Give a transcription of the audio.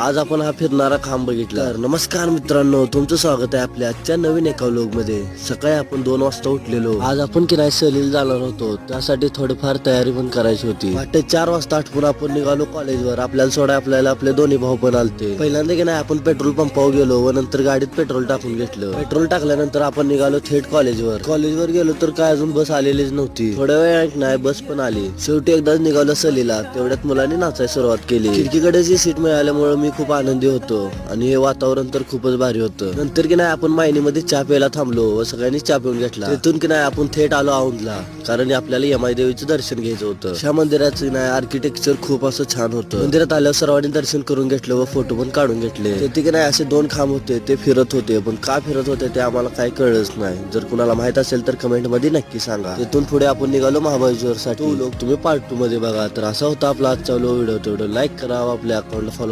आज आपण हा फिरणारा खांब बघितला. नमस्कार मित्रांनो तुमचं स्वागत आहे आपल्या आजच्या नवीन एका व्लॉगमध्ये सकाळी आपण दोन वाजता उठलेलो. आज आपण की नाही सहलीला जाणार होतो त्यासाठी थोडीफार तयारी पण करायची होती. वाटते चार वाजता आठवून आपण निघालो कॉलेजवर. आपल्याला सोडा आपल्याला आपले दोन्ही भाऊ पण आलते. पहिल्यांदा की नाही आपण पेट्रोल पंपावर गेलो व नंतर गाडीत पेट्रोल टाकून घेतलं. पेट्रोल टाकल्यानंतर आपण निघालो थेट कॉलेजवर. कॉलेजवर गेलो तर काय अजून बस आलेलीच नव्हती. थोड्या वेळ नाही बस पण आली. शेवटी एकदाच निघालो सहलीला. तेवढ्यात मुलांनी नाचायला सुरुवात केली. खिडकीकडे जी सीट मिळाल्यामुळे मी खूप आनंदी होतो आणि हे वातावरण तर खूपच भारी होतं. नंतर की नाही आपण मायनीमध्ये चहा प्यायला थांबलो व सगळ्यांनी चहा पिऊन घेतला. तिथून की नाही आपण थेट आलो औंधला कारण आपल्याला यमाई देवीचं दर्शन घ्यायचं होतं. त्या मंदिराचं नाही आर्किटेक्चर खूप असं छान होतं. मंदिरात आल्यावर सर्वांनी दर्शन करून घेतलं व फोटो पण काढून घेतले. तिथे की नाही असे दोन खांब होते ते फिरत होते पण का फिरत होते ते आम्हाला काही कळलंच नाही. जर कुणाला माहीत असेल तर कमेंटमध्ये नक्की सांगा. तिथून पुढे आपण निघालो महाबळेश्वर साठी लोक तुम्ही पार्ट टू मध्ये बघा. तर असा होता आपला आजचा व्हिडिओ. तेवढं लाईक करा आपल्या अकाउंटला फॉलो